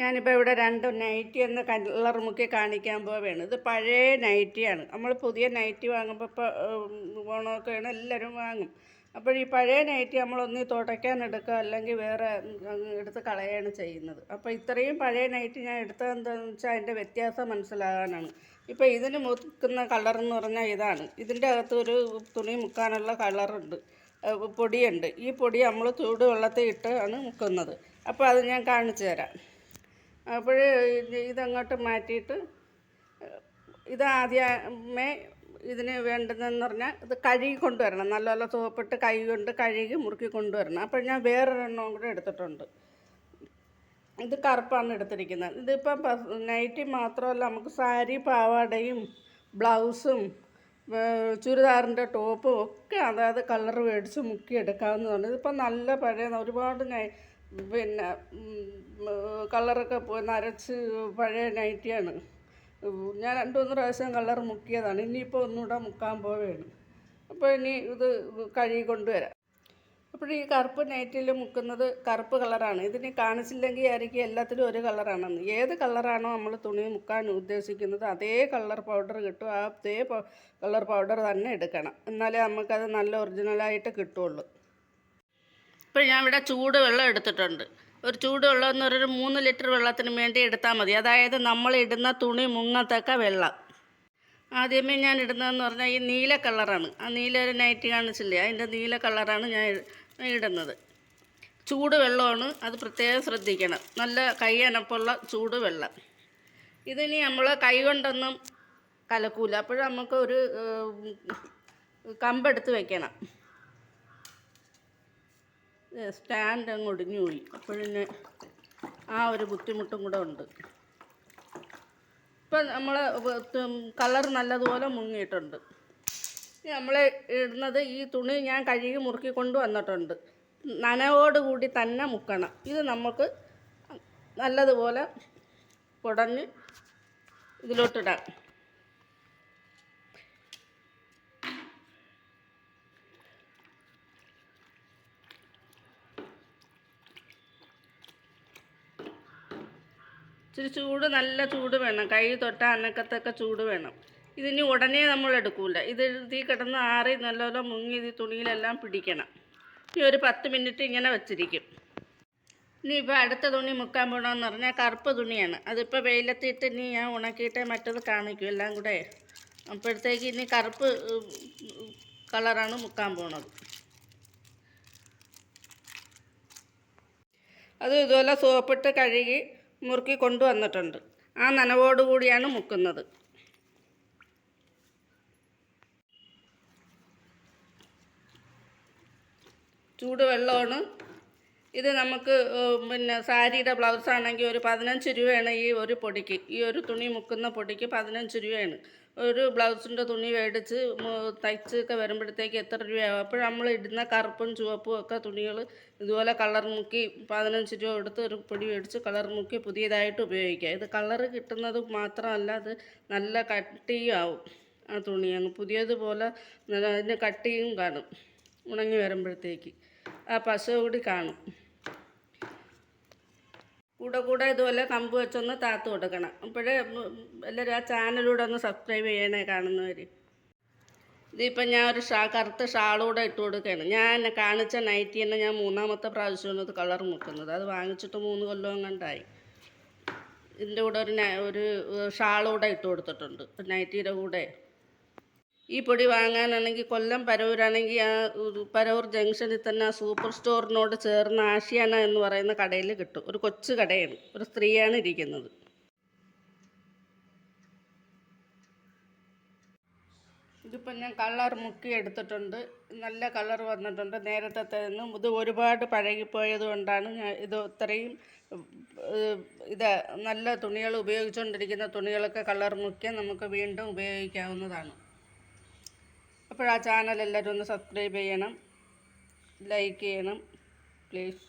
ഞാനിപ്പോൾ ഇവിടെ രണ്ട് നൈറ്റി എന്ന കളർ മുക്കി കാണിക്കാൻ പോവുകയാണ് ഇത് പഴയ നൈറ്റിയാണ്. നമ്മൾ പുതിയ നൈറ്റി വാങ്ങുമ്പോൾ ഇപ്പോൾ ഓണമൊക്കെയാണ് എല്ലാവരും വാങ്ങും. അപ്പോൾ ഈ പഴയ നൈറ്റി നമ്മളൊന്ന് തുടയ്ക്കാൻ എടുക്കുക അല്ലെങ്കിൽ വേറെ എടുത്ത് കളയാണ് ചെയ്യുന്നത്. അപ്പോൾ ഇത്രയും പഴയ നൈറ്റി ഞാൻ എടുത്തത് എന്താണെന്ന് വെച്ചാൽ അതിന്റെ വ്യത്യാസം മനസ്സിലാകാനാണ്. ഇപ്പോൾ ഇതിന് മുക്കുന്ന കളർ എന്ന് പറഞ്ഞാൽ ഇതാണ്. ഇതിന്റെ അകത്ത് ഒരു തുണി മുക്കാനുള്ള കളറുണ്ട്. പൊടിയുണ്ട്. ഈ പൊടി നമ്മൾ ചൂടുവെള്ളത്തിൽ ഇട്ട് ആണ് മുക്കുന്നത്. അപ്പോൾ അത് ഞാൻ കാണിച്ചു തരാം. അപ്പോൾ ഇതങ്ങോട്ട് മാറ്റിയിട്ട് ഇത് ആദ്യമേ ഇതിന് വേണ്ടതെന്ന് പറഞ്ഞാൽ ഇത് കഴുകി കൊണ്ടുവരണം. നല്ലപോലെ സോപ്പിട്ട് കൈ കൊണ്ട് കഴുകി മുറുക്കി കൊണ്ടുവരണം. അപ്പോൾ ഞാൻ വേറൊരെണ്ണവും കൂടെ എടുത്തിട്ടുണ്ട്. ഇത് കറുപ്പാണ് എടുത്തിരിക്കുന്നത്. ഇതിപ്പം നൈറ്റി മാത്രമല്ല നമുക്ക് സാരി പാവാടയും ബ്ലൗസും ചുരിദാറിന്റെ ടോപ്പും ഒക്കെ അതായത് കളർ മേടിച്ച് മുക്കി എടുക്കാവുന്നതാണ് ഇതിപ്പം നല്ല പഴയ ഒരുപാട് നൈ പിന്നെ കളറൊക്കെ നരച്ച് പഴയ നൈറ്റിയാണ്. ഞാൻ രണ്ട് മൂന്ന് പ്രാവശ്യം കളർ മുക്കിയതാണ്. ഇനിയിപ്പോൾ ഒന്നുകൂടെ മുക്കാൻ പോവുകയാണ്. അപ്പോൾ ഇനി ഇത് കഴുകി കൊണ്ടുവരാം. അപ്പോൾ ഈ കറുപ്പ് നൈറ്റിൽ മുക്കുന്നത് കറുപ്പ് കളറാണ്. ഇതിന് കാണിച്ചില്ലെങ്കിൽ ആയിരിക്കും എല്ലാത്തിലും ഒരു കളറാണെന്ന്. ഏത് കളറാണോ നമ്മൾ തുണി മുക്കാൻ ഉദ്ദേശിക്കുന്നത് അതേ കളർ പൗഡർ കിട്ടും. അതേ കളർ പൗഡർ തന്നെ എടുക്കണം. എന്നാലേ നമുക്കത് നല്ല ഒറിജിനലായിട്ട് കിട്ടുള്ളൂ. ഇപ്പോൾ ഞാൻ ഇവിടെ ചൂട് വെള്ളം എടുത്തിട്ടുണ്ട്. ഒരു ചൂട് വെള്ളം എന്ന് പറഞ്ഞൊരു മൂന്ന് ലിറ്റർ വെള്ളത്തിന് വേണ്ടി എടുത്താൽ മതി. അതായത് നമ്മൾ ഇടുന്ന തുണി മുങ്ങത്തക്ക വെള്ളം. ആദ്യമേ ഞാൻ ഇടുന്നതെന്ന് പറഞ്ഞാൽ ഈ നീല കളറാണ്. ആ നീല ഒരു നൈറ്റ് കാണിച്ചില്ലേ? അതിന്റെ നീല കളറാണ് ഞാൻ ഇടുന്നത്. ചൂട് വെള്ളമാണ്. അത് പ്രത്യേകം ശ്രദ്ധിക്കണം. നല്ല കൈ അനപ്പുള്ള ചൂട് വെള്ളം. ഇതിനി നമ്മൾ കൈ കൊണ്ടൊന്നും കലക്കൂല. അപ്പോഴും നമുക്ക് ഒരു കമ്പെടുത്ത് വെക്കണം. സ്റ്റാൻഡ് അങ്ങ് ഒടിഞ്ഞു പോയി. അപ്പോഴിന് ആ ഒരു ബുദ്ധിമുട്ടും കൂടെ ഉണ്ട്. ഇപ്പം നമ്മൾ കളർ നല്ലതുപോലെ മുങ്ങിയിട്ടുണ്ട്. നമ്മൾ ഇടുന്നത് ഈ തുണി ഞാൻ കഴുകി മുറുക്കി കൊണ്ട് വന്നിട്ടുണ്ട്. നനവോടുകൂടി തന്നെ മുക്കണം. ഇത് നമുക്ക് നല്ലതുപോലെ കുടഞ്ഞ് ഇതിലോട്ടിടാം. ഇച്ചിരി ചൂട് നല്ല ചൂട് വേണം. കൈ തൊട്ട അനക്കത്തൊക്കെ ചൂട് വേണം. ഇതിനി ഉടനെ നമ്മൾ എടുക്കൂല. ഇത് തീ കിടന്ന് ആറി നല്ലപോലെ മുങ്ങി ഇത് തുണിയിലെല്ലാം പിടിക്കണം. ഇനി ഒരു പത്ത് മിനിറ്റ് ഇങ്ങനെ വെച്ചിരിക്കും. ഇനി ഇപ്പോൾ അടുത്ത തുണി മുക്കാൻ പോകണമെന്ന് പറഞ്ഞാൽ കറുപ്പ് തുണിയാണ്. അതിപ്പോൾ വെയിലത്തിട്ട് ഇനി ഞാൻ ഉണക്കിയിട്ട് മറ്റത് കാണിക്കും. എല്ലാം കൂടെ. അപ്പോഴത്തേക്ക് ഇനി കറുപ്പ് കളറാണ് മുക്കാൻ പോണത്. അത് ഇതുപോലെ സോപ്പിട്ട് കഴുകി മുറുക്കി കൊണ്ടുവന്നിട്ടുണ്ട്. ആ നനവോടുകൂടിയാണ് മുക്കുന്നത്. ചൂടുവെള്ളമാണ് ഇത് നമുക്ക് പിന്നെ സാരിയുടെ ബ്ലൗസ് ആണെങ്കിൽ ഒരു പതിനഞ്ച് രൂപയാണ് ഈ ഒരു പൊടിക്ക്. ഈ ഒരു തുണി മുക്കുന്ന പൊടിക്ക് പതിനഞ്ച് രൂപയാണ്. ഒരു ബ്ലൗസിന്റെ തുണി മേടിച്ച് തയ്ച്ചൊക്കെ വരുമ്പോഴത്തേക്ക് എത്ര രൂപയാവും? അപ്പോൾ നമ്മൾ ഇടുന്ന കറുപ്പും ചുവപ്പും ഒക്കെ തുണികൾ ഇതുപോലെ കളർ മുക്കി പതിനഞ്ച് രൂപ എടുത്ത് ഒരു പൊടി മേടിച്ച് കളർ മുക്കി പുതിയതായിട്ട് ഉപയോഗിക്കുക. ഇത് കളർ കിട്ടുന്നത് മാത്രമല്ല അത് നല്ല കട്ടിയും ആവും ആ തുണി. അങ്ങ് പുതിയതുപോലെ അതിന് കട്ടിയും കാണും ഉണങ്ങി വരുമ്പോഴത്തേക്ക്. ആ പശ കൂടി കാണും. കൂടെ കൂടെ ഇതുപോലെ കമ്പ് വെച്ചൊന്ന് താത്തു കൊടുക്കണം. അപ്പോഴേ എല്ലാവരും ആ ചാനലൂടെ ഒന്ന് സബ്സ്ക്രൈബ് ചെയ്യണേ കാണുന്നവർ ഇതിപ്പോൾ ഞാൻ ഒരു ഷാ കറുത്ത ഷാളൂടെ ഇട്ട് കൊടുക്കുകയാണ് ഞാൻ കാണിച്ച നൈറ്റി തന്നെ ഞാൻ മൂന്നാമത്തെ പ്രാവശ്യമാണ് ഇത് കളർ മുക്കുന്നത്. അത് വാങ്ങിച്ചിട്ട് മൂന്ന് കൊല്ലം കണ്ടായി. ഇതിന്റെ കൂടെ ഒരു ഒരു ഷാളൂടെ ഇട്ട് കൊടുത്തിട്ടുണ്ട്. നൈറ്റിയുടെ കൂടെ. ഈ പൊടി വാങ്ങാനാണെങ്കിൽ കൊല്ലം പരവൂരാണെങ്കിൽ ആ പരവൂർ ജംഗ്ഷനിൽ തന്നെ ആ സൂപ്പർ സ്റ്റോറിനോട് ചേർന്ന് ആഷിയാന എന്ന് പറയുന്ന കടയിൽ കിട്ടും. ഒരു കൊച്ചു കടയാണ്. ഒരു സ്ത്രീയാണ് ഇരിക്കുന്നത്. ഇതിപ്പം ഞാൻ കളർ മുക്കി എടുത്തിട്ടുണ്ട്. നല്ല കളർ വന്നിട്ടുണ്ട്. നേരത്തെ തന്നെ. ഇത് ഒരുപാട് പഴകിപ്പോയത് കൊണ്ടാണ് ഞാൻ ഇത് ഇത്രയും ഇത് നല്ല തുണികൾ ഉപയോഗിച്ചുകൊണ്ടിരിക്കുന്ന തുണികളൊക്കെ കളർ മുക്കി നമുക്ക് വീണ്ടും ഉപയോഗിക്കാവുന്നതാണ്. അപ്പോൾ ആ ചാനൽ എല്ലാവരും ഒന്ന് സബ്സ്ക്രൈബ് ചെയ്യണം. ലൈക്ക് ചെയ്യണം. പ്ലീസ്